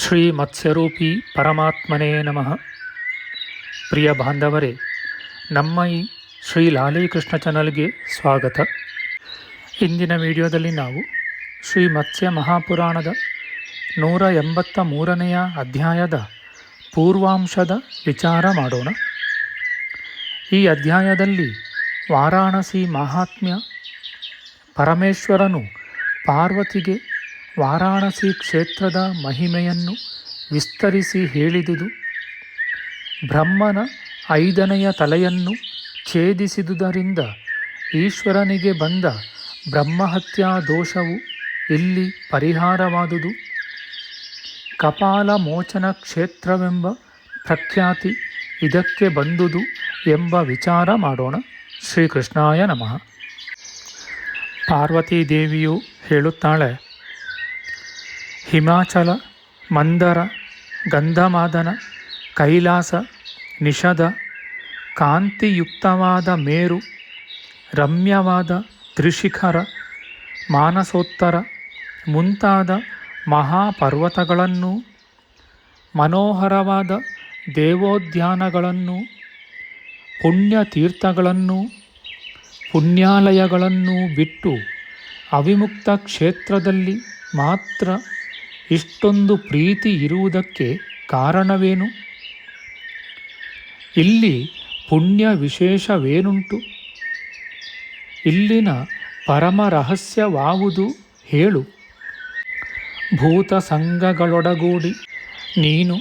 ಶ್ರೀ ಮತ್ಸ್ಯರೂಪಿ ಪರಮಾತ್ಮನೇ ನಮಃ. ಪ್ರಿಯ ಬಾಂಧವರೇ, ನಮ್ಮ ಈ ಶ್ರೀ ಲಾಲೀಕೃಷ್ಣ ಚಾನಲ್ಗೆ ಸ್ವಾಗತ. ಇಂದಿನ ವಿಡಿಯೋದಲ್ಲಿ ನಾವು ಶ್ರೀ ಮತ್ಸ್ಯ ಮಹಾಪುರಾಣದ ನೂರ ಎಂಬತ್ತ ಮೂರನೆಯ ಅಧ್ಯಾಯದ ಪೂರ್ವಾಂಶದ ವಿಚಾರ ಮಾಡೋಣ. ಈ ಅಧ್ಯಾಯದಲ್ಲಿ ವಾರಾಣಸಿ ಮಹಾತ್ಮ್ಯ ಪರಮೇಶ್ವರನು ಪಾರ್ವತಿಗೆ ವಾರಾಣಸಿ ಕ್ಷೇತ್ರದ ಮಹಿಮೆಯನ್ನು ವಿಸ್ತರಿಸಿ ಹೇಳಿದುದು, ಬ್ರಹ್ಮನ ಐದನೆಯ ತಲೆಯನ್ನು ಛೇದಿಸಿದುದರಿಂದ ಈಶ್ವರನಿಗೆ ಬಂದ ಬ್ರಹ್ಮಹತ್ಯಾ ದೋಷವು ಇಲ್ಲಿ ಪರಿಹಾರವಾದುದು. ಕಪಾಲ ಮೋಚನ ಕ್ಷೇತ್ರವೆಂಬ ಪ್ರಖ್ಯಾತಿ ಇದಕ್ಕೆ ಬಂದುದು ಎಂಬ ವಿಚಾರ ಮಾಡೋಣ. ಶ್ರೀಕೃಷ್ಣಾಯ ನಮಃ. ಪಾರ್ವತೀ ದೇವಿಯು ಹೇಳುತ್ತಾಳೆ ಹಿಮಾಚಲ, ಮಂದರ, ಗಂಧಮಾದನ, ಕೈಲಾಸ, ನಿಷದ, ಕಾಂತಿಯುಕ್ತವಾದ ಮೇರು, ರಮ್ಯವಾದ ತ್ರಿಶಿಖರ, ಮಾನಸೋತ್ತರ, ಮುಂತಾದ ಮಹಾಪರ್ವತಗಳನ್ನು, ಮನೋಹರವಾದ ದೇವೋದ್ಯಾನಗಳನ್ನು, ಪುಣ್ಯತೀರ್ಥಗಳನ್ನು, ಪುಣ್ಯಾಲಯಗಳನ್ನು ಬಿಟ್ಟು ಅವಿಮುಕ್ತ ಕ್ಷೇತ್ರದಲ್ಲಿ ಮಾತ್ರ ಇಷ್ಟೊಂದು ಪ್ರೀತಿ ಇರುವುದಕ್ಕೆ ಕಾರಣವೇನು? ಇಲ್ಲಿ ಪುಣ್ಯ ವಿಶೇಷವೇನುಂಟು? ಇಲ್ಲಿನ ಪರಮ ರಹಸ್ಯವಾವುದು ಹೇಳು. ಭೂತ ಸಂಘಗಳೊಡಗೂಡಿ ನೀನು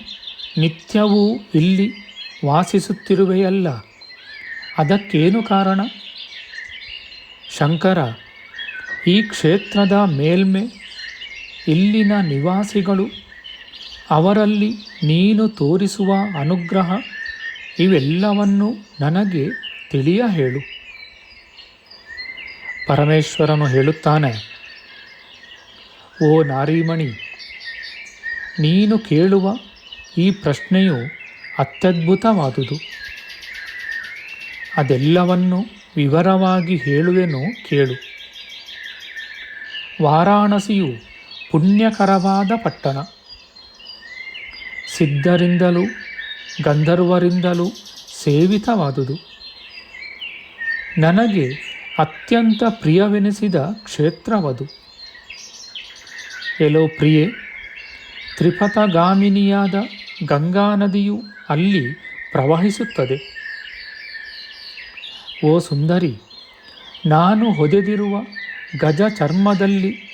ನಿತ್ಯವೂ ಇಲ್ಲಿ ವಾಸಿಸುತ್ತಿರುವೆಯಲ್ಲ, ಅದಕ್ಕೇನು ಕಾರಣ? ಶಂಕರ, ಈ ಕ್ಷೇತ್ರದ ಮೇಲ್ಮೆ ಇಲ್ಲಿನ ನಿವಾಸಿಗಳು, ಅವರಲ್ಲಿ ನೀನು ತೋರಿಸುವ ಅನುಗ್ರಹ ಇವೆಲ್ಲವನ್ನು ನನಗೆ ತಿಳಿಯ ಹೇಳು. ಪರಮೇಶ್ವರನು ಹೇಳುತ್ತಾನೆ, ಓ ನಾರೀಮಣಿ, ನೀನು ಕೇಳುವ ಈ ಪ್ರಶ್ನೆಯು ಅತ್ಯದ್ಭುತವಾದುದು. ಅದೆಲ್ಲವನ್ನು ವಿವರವಾಗಿ ಹೇಳುವೆನು ಕೇಳು. ವಾರಾಣಸಿಯು ಪುಣ್ಯಕರವಾದ ಪಟ್ಟಣ. ಸಿದ್ಧರಿಂದಲೂ, ಗಂಧರ್ವರಿಂದಲೂ ಸೇವಿತವಾದುದು. ನನಗೆ ಅತ್ಯಂತ ಪ್ರಿಯವೆನಿಸಿದ ಕ್ಷೇತ್ರವದು. ಎಲೋ ಪ್ರಿಯೆ, ತ್ರಿಪಥಗಾಮಿನಿಯಾದ ಗಂಗಾ ನದಿಯು ಅಲ್ಲಿ ಪ್ರವಹಿಸುತ್ತದೆ. ಓ ಸುಂದರಿ, ನಾನು ಹೊದೆದಿರುವ ಗಜ ಚರ್ಮದಲ್ಲಿ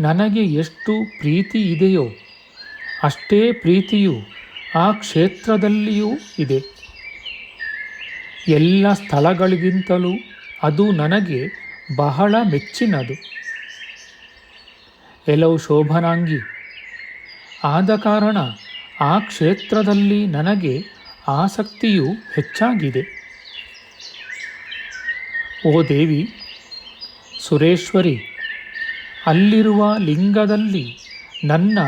ನನಗೆ ಎಷ್ಟು ಪ್ರೀತಿ ಇದೆಯೋ ಅಷ್ಟೇ ಪ್ರೀತಿಯು ಆ ಕ್ಷೇತ್ರದಲ್ಲಿಯೂ ಇದೆ. ಎಲ್ಲ ಸ್ಥಳಗಳಿಗಿಂತಲೂ ಅದು ನನಗೆ ಬಹಳ ಮೆಚ್ಚಿನದು. ಕೆಲವು ಶೋಭನಾಂಗಿ. ಆದ ಕಾರಣ ಆ ಕ್ಷೇತ್ರದಲ್ಲಿ ನನಗೆ ಆಸಕ್ತಿಯು ಹೆಚ್ಚಾಗಿದೆ. ಓ ದೇವಿ, ಸುರೇಶ್ವರಿ ಅಲ್ಲಿರುವ ಲಿಂಗದಲ್ಲಿ ನನ್ನ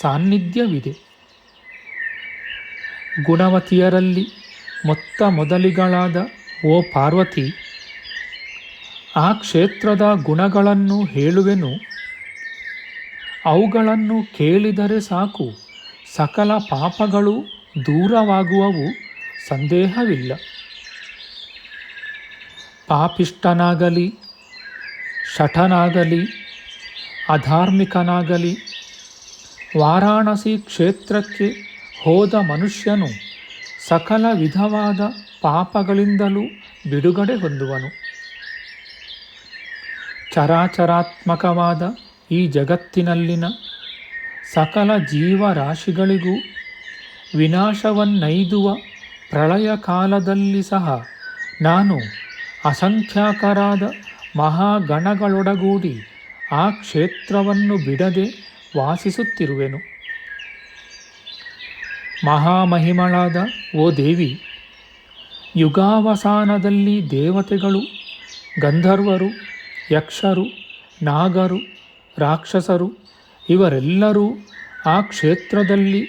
ಸಾನ್ನಿಧ್ಯವಿದೆ. ಗುಣವತಿಯರಲ್ಲಿ ಮೊತ್ತ ಮೊದಲಿಗಳಾದ ಓ ಪಾರ್ವತಿ, ಆ ಕ್ಷೇತ್ರದ ಗುಣಗಳನ್ನು ಹೇಳುವೆನು. ಅವುಗಳನ್ನು ಕೇಳಿದರೆ ಸಾಕು, ಸಕಲ ಪಾಪಗಳು ದೂರವಾಗುವವು ಸಂದೇಹವಿಲ್ಲ. ಪಾಪಿಷ್ಟನಾಗಲಿ ಶಠನಾಗಲಿ ಅಧಾರ್ಮಿಕನಾಗಲಿ. ವಾರಾಣಸಿ ಕ್ಷೇತ್ರಕ್ಕೆ ಹೋದ ಮನುಷ್ಯನು ಸಕಲ ವಿಧವಾದ ಪಾಪಗಳಿಂದಲೂ ಬಿಡುಗಡೆ ಹೊಂದುವನು. ಚರಾಚರಾತ್ಮಕವಾದ ಈ ಜಗತ್ತಿನಲ್ಲಿನ ಸಕಲ ಜೀವರಾಶಿಗಳಿಗೂ ವಿನಾಶವನ್ನೈದುವ ಪ್ರಳಯ ಕಾಲದಲ್ಲಿ ಸಹ ನಾನು ಅಸಂಖ್ಯಾಕರಾದ ಮಹಾಗಣಗಳೊಡಗೂಡಿ ಆ ಕ್ಷೇತ್ರವನ್ನು ಬಿಡದೆ ವಾಸಿಸುತ್ತಿರುವೆನು. ಮಹಾಮಹಿಮಳಾದ ಓ ದೇವಿ, ಯುಗಾವಸಾನದಲ್ಲಿ ದೇವತೆಗಳು, ಗಂಧರ್ವರು, ಯಕ್ಷರು, ನಾಗರು, ರಾಕ್ಷಸರು, ಇವರೆಲ್ಲರೂ ಆ ಕ್ಷೇತ್ರದಲ್ಲಿ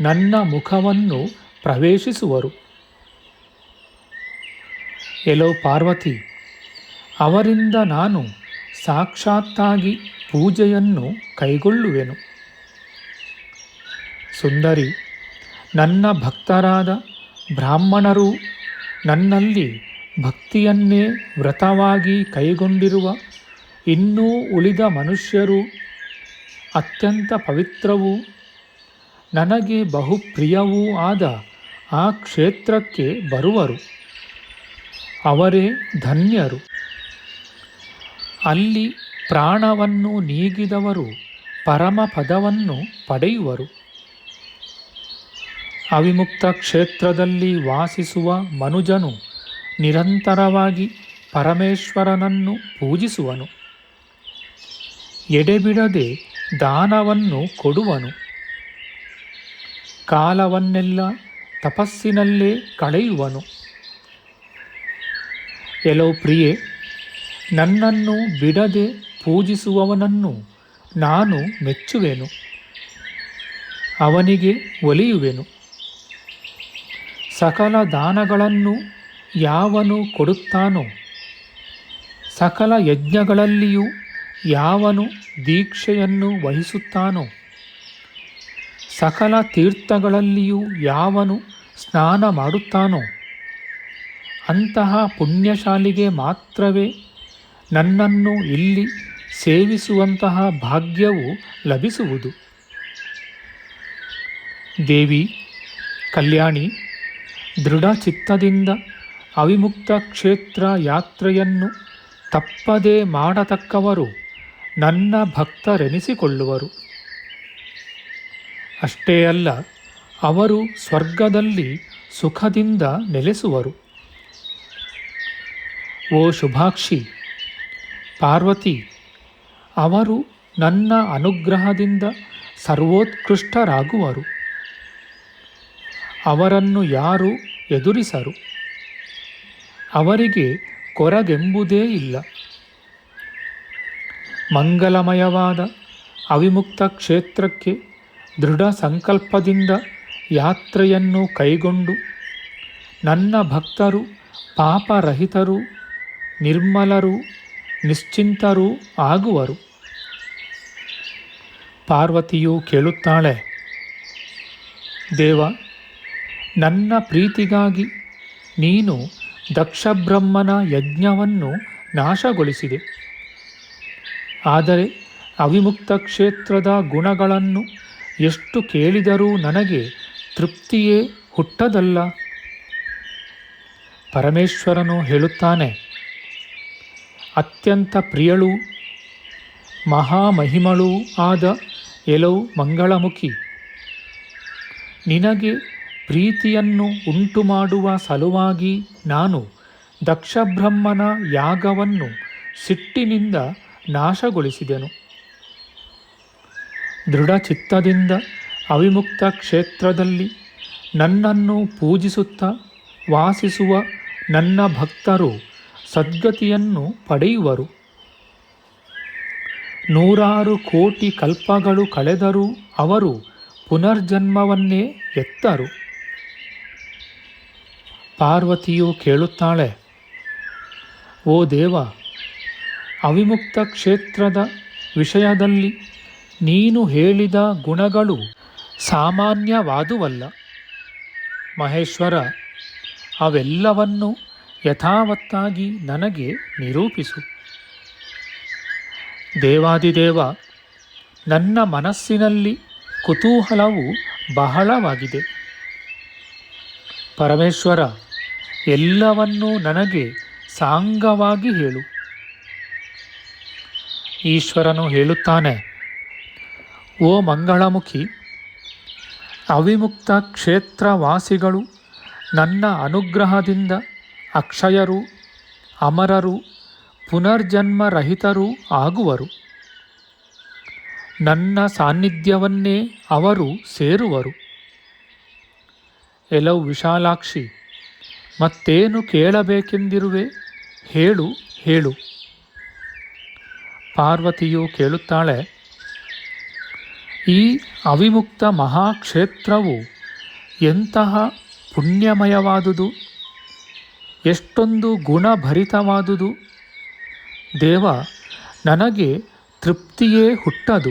ನನ್ನ ಮುಖವನ್ನು ಪ್ರವೇಶಿಸುವರು. ಎಲೋ ಪಾರ್ವತಿ, ಅವರಿಂದ ನಾನು ಸಾಕ್ಷಾತ್ತಾಗಿ ಪೂಜೆಯನ್ನು ಕೈಗೊಳ್ಳುವೆನು. ಸುಂದರಿ, ನನ್ನ ಭಕ್ತರಾದ ಬ್ರಾಹ್ಮಣರು ನನ್ನಲ್ಲಿ ಭಕ್ತಿಯನ್ನೇ ವ್ರತವಾಗಿ ಕೈಗೊಂಡಿರುವ ಇನ್ನೂ ಉಳಿದ ಮನುಷ್ಯರು ಅತ್ಯಂತ ಪವಿತ್ರವೂ ನನಗೆ ಬಹುಪ್ರಿಯವೂ ಆದ ಆ ಕ್ಷೇತ್ರಕ್ಕೆ ಬರುವರು. ಅವರೇ ಧನ್ಯರು. ಅಲ್ಲಿ ಪ್ರಾಣವನ್ನು ನೀಗಿದವರು ಪರಮ ಪದವನ್ನು ಪಡೆಯುವರು. ಅವಿಮುಕ್ತ ಕ್ಷೇತ್ರದಲ್ಲಿ ವಾಸಿಸುವ ಮನುಜನು ನಿರಂತರವಾಗಿ ಪರಮೇಶ್ವರನನ್ನು ಪೂಜಿಸುವನು. ಎಡೆಬಿಡದೆ ದಾನವನ್ನು ಕೊಡುವನು. ಕಾಲವನ್ನೆಲ್ಲ ತಪಸ್ಸಿನಲ್ಲೇ ಕಳೆಯುವನು. ಎಲೋ ಪ್ರಿಯೆ ನನ್ನನ್ನು ಬಿಡದೆ ಪೂಜಿಸುವವನನ್ನು ನಾನು ಮೆಚ್ಚುವೆನು. ಅವನಿಗೆ ಒಲಿಯುವೆನು. ಸಕಲ ದಾನಗಳನ್ನು ಯಾವನು ಕೊಡುತ್ತಾನೋ, ಸಕಲ ಯಜ್ಞಗಳಲ್ಲಿಯೂ ಯಾವನು ದೀಕ್ಷೆಯನ್ನು ವಹಿಸುತ್ತಾನೋ, ಸಕಲ ತೀರ್ಥಗಳಲ್ಲಿಯೂ ಯಾವನು ಸ್ನಾನ ಮಾಡುತ್ತಾನೋ, ಅಂತಹ ಪುಣ್ಯಶಾಲಿಗೆ ಮಾತ್ರವೇ ನನ್ನನ್ನು ಇಲ್ಲಿ ಸೇವಿಸುವಂತಹ ಭಾಗ್ಯವು ಲಭಿಸುವುದು. ದೇವಿ, ಕಲ್ಯಾಣಿ ದೃಢ ಚಿತ್ತದಿಂದ ಅವಿಮುಕ್ತ ಕ್ಷೇತ್ರ ಯಾತ್ರೆಯನ್ನು ತಪ್ಪದೇ ಮಾಡತಕ್ಕವರು ನನ್ನ ಭಕ್ತರೆನಿಸಿಕೊಳ್ಳುವರು. ಅಷ್ಟೇ ಅಲ್ಲ, ಅವರು ಸ್ವರ್ಗದಲ್ಲಿ ಸುಖದಿಂದ ನೆಲೆಸುವರು. ಓ ಶುಭಾಕ್ಷಿ ಪಾರ್ವತಿ, ಅವರು ನನ್ನ ಅನುಗ್ರಹದಿಂದ ಸರ್ವೋತ್ಕೃಷ್ಟರಾಗುವರು. ಅವರನ್ನು ಯಾರು ಎದುರಿಸರು? ಅವರಿಗೆ ಕೊರಗೆಂಬುದೇ ಇಲ್ಲ. ಮಂಗಲಮಯವಾದ ಅವಿಮುಕ್ತ ಕ್ಷೇತ್ರಕ್ಕೆ ದೃಢ ಸಂಕಲ್ಪದಿಂದ ಯಾತ್ರೆಯನ್ನು ಕೈಗೊಂಡು ನನ್ನ ಭಕ್ತರು, ಪಾಪರಹಿತರು, ನಿರ್ಮಲರು ನಿಶ್ಚಿಂತರೂ ಆಗುವರು. ಪಾರ್ವತಿಯು ಕೇಳುತ್ತಾಳೆ, ದೇವ, ನನ್ನ ಪ್ರೀತಿಗಾಗಿ ನೀನು ದಕ್ಷಬ್ರಹ್ಮನ ಯಜ್ಞವನ್ನು ನಾಶಗೊಳಿಸಿದೆ. ಆದರೆ ಅವಿಮುಕ್ತ ಕ್ಷೇತ್ರದ ಗುಣಗಳನ್ನು ಎಷ್ಟು ಕೇಳಿದರೂ ನನಗೆ ತೃಪ್ತಿಯೇ ಹುಟ್ಟದಲ್ಲ. ಪರಮೇಶ್ವರನು ಹೇಳುತ್ತಾನೆ ಅತ್ಯಂತ ಪ್ರಿಯಳೂ, ಮಹಾಮಹಿಮಳೂ ಆದ ಎಲವು ಮಂಗಳಮುಖಿ. ನಿನಗೆ ಪ್ರೀತಿಯನ್ನು ಉಂಟು ಮಾಡುವ ಸಲುವಾಗಿ ನಾನು ದಕ್ಷಬ್ರಹ್ಮನ ಯಾಗವನ್ನು ಸಿಟ್ಟಿನಿಂದ ನಾಶಗೊಳಿಸಿದೆನು. ದೃಢಚಿತ್ತದಿಂದ ಅವಿಮುಕ್ತ ಕ್ಷೇತ್ರದಲ್ಲಿ ನನ್ನನ್ನು ಪೂಜಿಸುತ್ತಾ ವಾಸಿಸುವ ನನ್ನ ಭಕ್ತರು ಸದ್ಗತಿಯನ್ನು ಪಡೆಯುವರು. ನೂರಾರು ಕೋಟಿ ಕಲ್ಪಗಳು ಕಳೆದರೂ ಅವರು ಪುನರ್ಜನ್ಮವನ್ನೇ ಎತ್ತರು. ಪಾರ್ವತಿಯು ಕೇಳುತ್ತಾಳೆ, ಓ ದೇವ, ಅವಿಮುಕ್ತ ಕ್ಷೇತ್ರದ ವಿಷಯದಲ್ಲಿ ನೀನು ಹೇಳಿದ ಗುಣಗಳು ಸಾಮಾನ್ಯವಾದುವಲ್ಲ. ಮಹೇಶ್ವರ, ಅವೆಲ್ಲವನ್ನು ಯಥಾವತ್ತಾಗಿ ನನಗೆ ನಿರೂಪಿಸು. ದೇವಾದಿದೇವ, ನನ್ನ ಮನಸ್ಸಿನಲ್ಲಿ ಕುತೂಹಲವು ಬಹಳವಾಗಿದೆ. ಪರಮೇಶ್ವರ, ಎಲ್ಲವನ್ನೂ ನನಗೆ ಸಾಂಗವಾಗಿ ಹೇಳು. ಈಶ್ವರನು ಹೇಳುತ್ತಾನೆ, ಓ ಮಂಗಳಮುಖಿ, ಅವಿಮುಕ್ತ ಕ್ಷೇತ್ರವಾಸಿಗಳು ನನ್ನ ಅನುಗ್ರಹದಿಂದ ಅಕ್ಷಯರು, ಅಮರರು, ಪುನರ್ಜನ್ಮರಹಿತರೂ ಆಗುವರು. ನನ್ನ ಸಾನ್ನಿಧ್ಯವನ್ನೇ ಅವರು ಸೇರುವರು. ಎಲವು ವಿಶಾಲಾಕ್ಷಿ, ಮತ್ತೇನು ಕೇಳಬೇಕೆಂದಿರುವೆ ಹೇಳು ಹೇಳು. ಪಾರ್ವತಿಯು ಕೇಳುತ್ತಾಳೆ, ಈ ಅವಿಮುಕ್ತ ಮಹಾಕ್ಷೇತ್ರವು ಎಂತಹ ಪುಣ್ಯಮಯವಾದುದು? ಎಷ್ಟೊಂದು ಗುಣಭರಿತವಾದುದು. ದೇವ ನನಗೆ ತೃಪ್ತಿಯೇ ಹುಟ್ಟದು.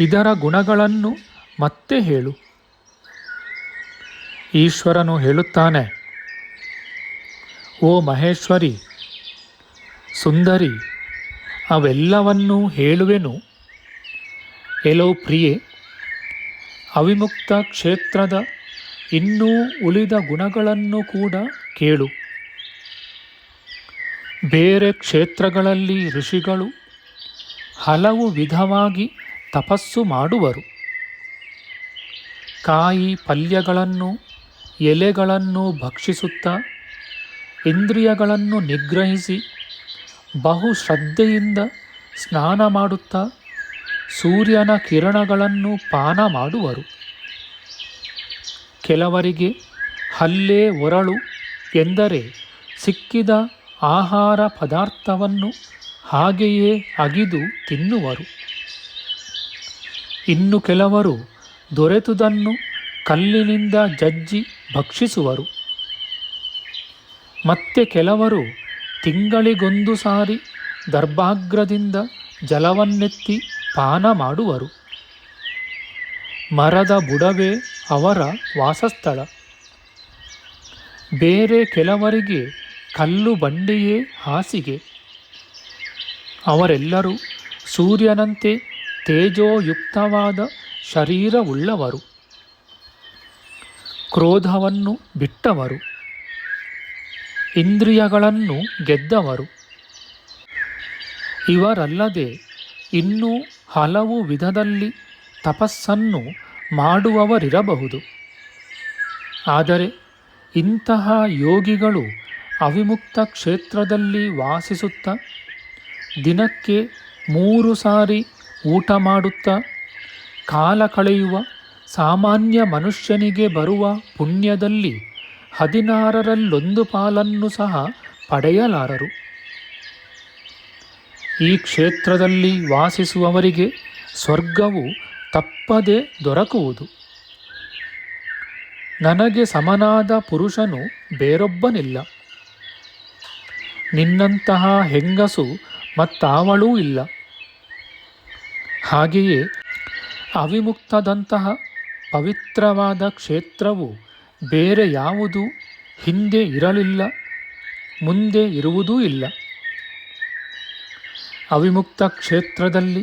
ಇದರ ಗುಣಗಳನ್ನು ಮತ್ತೆ ಹೇಳು. ಈಶ್ವರನು ಹೇಳುತ್ತಾನೆ, ಓ ಮಹೇಶ್ವರಿ, ಸುಂದರಿ, ಅವೆಲ್ಲವನ್ನೂ ಹೇಳುವೆನು. ಎಲೋ ಪ್ರಿಯೆ, ಅವಿಮುಕ್ತ ಕ್ಷೇತ್ರದ ಇನ್ನೂ ಉಳಿದ ಗುಣಗಳನ್ನು ಕೂಡ ಕೇಳು. ಬೇರೆ ಕ್ಷೇತ್ರಗಳಲ್ಲಿ ಋಷಿಗಳು ಹಲವು ವಿಧವಾಗಿ ತಪಸ್ಸು ಮಾಡುವರು. ಕಾಯಿ ಪಲ್ಯಗಳನ್ನು, ಎಲೆಗಳನ್ನು ಭಕ್ಷಿಸುತ್ತಾ, ಇಂದ್ರಿಯಗಳನ್ನು ನಿಗ್ರಹಿಸಿ, ಬಹು ಶ್ರದ್ಧೆಯಿಂದ ಸ್ನಾನ ಮಾಡುತ್ತಾ, ಸೂರ್ಯನ ಕಿರಣಗಳನ್ನು ಪಾನ ಮಾಡುವರು. ಕೆಲವರಿಗೆ ಹಲ್ಲೇ ಒರಳು ಎಂದರೆ ಸಿಕ್ಕಿದ ಆಹಾರ ಪದಾರ್ಥವನ್ನು ಹಾಗೆಯೇ ಅಗಿದು ತಿನ್ನುವರು. ಇನ್ನು ಕೆಲವರು ದೊರೆತುದನ್ನು ಕಲ್ಲಿನಿಂದ ಜಜ್ಜಿ ಭಕ್ಷಿಸುವರು. ಮತ್ತೆ ಕೆಲವರು ತಿಂಗಳಿಗೊಂದು ಸಾರಿ ದರ್ಭಾಗ್ರದಿಂದ ಜಲವನ್ನೆತ್ತಿ ಪಾನ ಮಾಡುವರು. ಮರದ ಬುಡವೇ ಅವರ ವಾಸಸ್ಥಳ. ಬೇರೆ ಕೆಲವರಿಗೆ ಕಲ್ಲು ಬಂಡೆಯೇ ಹಾಸಿಗೆ. ಅವರೆಲ್ಲರೂ ಸೂರ್ಯನಂತೆ ತೇಜೋಯುಕ್ತವಾದ ಶರೀರವುಳ್ಳವರು. ಕ್ರೋಧವನ್ನು ಬಿಟ್ಟವರು. ಇಂದ್ರಿಯಗಳನ್ನು ಗೆದ್ದವರು. ಇವರಲ್ಲದೆ ಇನ್ನೂ ಹಲವು ವಿಧದಲ್ಲಿ ತಪಸ್ಸನ್ನು ಮಾಡುವವರಿರಬಹುದು. ಆದರೆ ಇಂತಹ ಯೋಗಿಗಳು ಅವಿಮುಕ್ತ ಕ್ಷೇತ್ರದಲ್ಲಿ ವಾಸಿಸುತ್ತಾ, ದಿನಕ್ಕೆ ಮೂರು ಸಾರಿ ಊಟ ಮಾಡುತ್ತಾ, ಕಾಲ ಕಳೆಯುವ ಸಾಮಾನ್ಯ ಮನುಷ್ಯನಿಗೆ ಬರುವ ಪುಣ್ಯದಲ್ಲಿ ಹದಿನಾರರಲ್ಲೊಂದು ಪಾಲನ್ನು ಸಹ ಪಡೆಯಲಾರರು. ಈ ಕ್ಷೇತ್ರದಲ್ಲಿ ವಾಸಿಸುವವರಿಗೆ ಸ್ವರ್ಗವು ತಪ್ಪದೆ ದೊರಕುವುದು. ನನಗೆ ಸಮನಾದ ಪುರುಷನು ಬೇರೊಬ್ಬನಿಲ್ಲ. ನಿನ್ನಂತಹ ಹೆಂಗಸು ಮತ್ತಾವಳೂ ಇಲ್ಲ. ಹಾಗೆಯೇ ಅವಿಮುಕ್ತದಂತಹ ಪವಿತ್ರವಾದ ಕ್ಷೇತ್ರವು ಬೇರೆ ಯಾವುದು ಹಿಂದೆ ಇರಲಿಲ್ಲ, ಮುಂದೆ ಇರುವುದೂ ಇಲ್ಲ. ಅವಿಮುಕ್ತ ಕ್ಷೇತ್ರದಲ್ಲಿ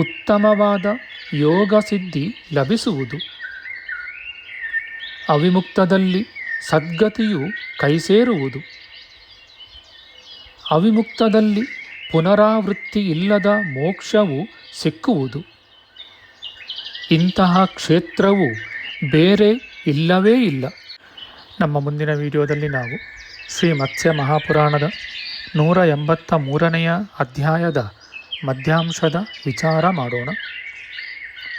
ಉತ್ತಮವಾದ ಯೋಗ ಸಿದ್ಧಿ ಲಭಿಸುವುದು. ಅವಿಮುಕ್ತದಲ್ಲಿ ಸದ್ಗತಿಯು ಕೈಸೇರುವುದು. ಅವಿಮುಕ್ತದಲ್ಲಿ ಪುನರಾವೃತ್ತಿ ಇಲ್ಲದ ಮೋಕ್ಷವು ಸಿಕ್ಕುವುದು. ಇಂತಹ ಕ್ಷೇತ್ರವು ಬೇರೆ ಇಲ್ಲವೇ ಇಲ್ಲ. ನಮ್ಮ ಮುಂದಿನ ವಿಡಿಯೋದಲ್ಲಿ ನಾವು ಶ್ರೀ ಮತ್ಸ್ಯ ಮಹಾಪುರಾಣದ ನೂರ ಎಂಬತ್ತ ಮೂರನೆಯ ಅಧ್ಯಾಯದ ಮಧ್ಯಾಂಶದ ವಿಚಾರ ಮಾಡೋಣ.